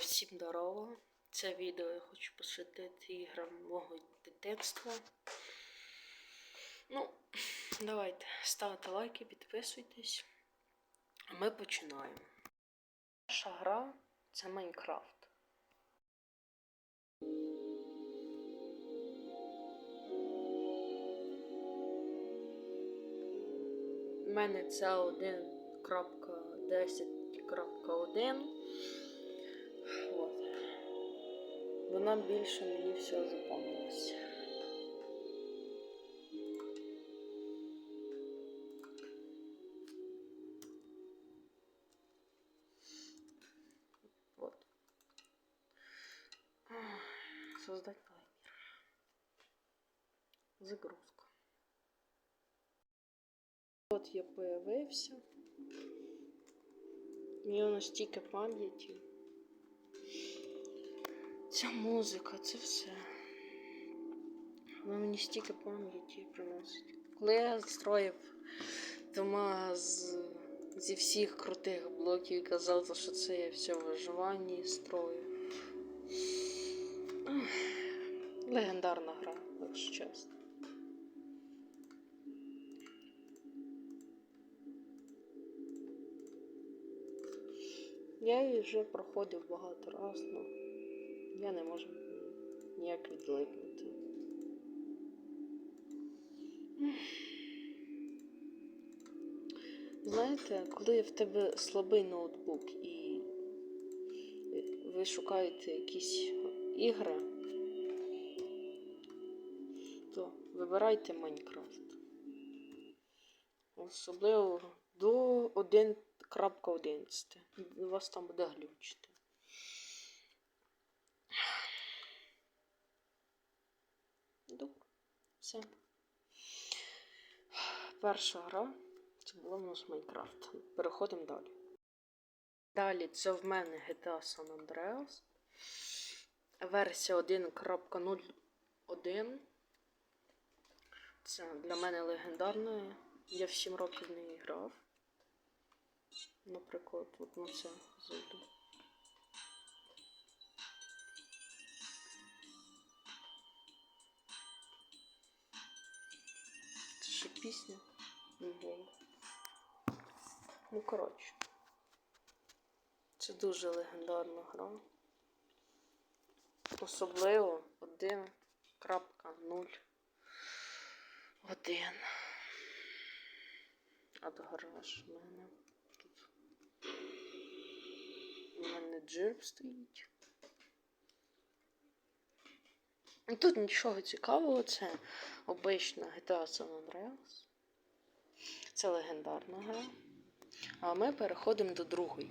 Всім здорово! Це відео я хочу посвятити іграм мого дитинства. Ну, давайте ставте лайки, підписуйтесь. Ми починаємо. Перша гра це Майнкрафт. У мене це 1.10.1. От. Вона більше мені все запомнилася. Вот. Создать таймер. Загрузка. От я появився. Мені настільки пам'яті. Ця музика, це все. Вона мені стільки пам'яті приносить. Коли я строїв дома з, зі всіх крутих блоків і казав, що це я все в виживанні строю. Легендарна гра, якщо чесно. Я її вже проходив багато разів, але я не можу ніяк відлипнути. Знаєте, коли в тебе слабий ноутбук і ви шукаєте якісь ігри, то вибирайте Майнкрафт. Особливо до 1.11. У вас там буде глючити. Все. Перша гра. Це була в нас Майнкрафт. Переходимо далі. Далі це в мене GTA San Andreas. Версія 1.01. Це для мене легендарна. Я в 7 років не грав. Наприклад, от на це зайду. Пісня. Ну, коротше. Це дуже легендарна гра. Особливо 1.0. Один. От гараж в мене. Тут у мене джерб стоїть. І Тут нічого цікавого, це обична GTA San Andreas. Це легендарна гра. А ми переходимо до другої.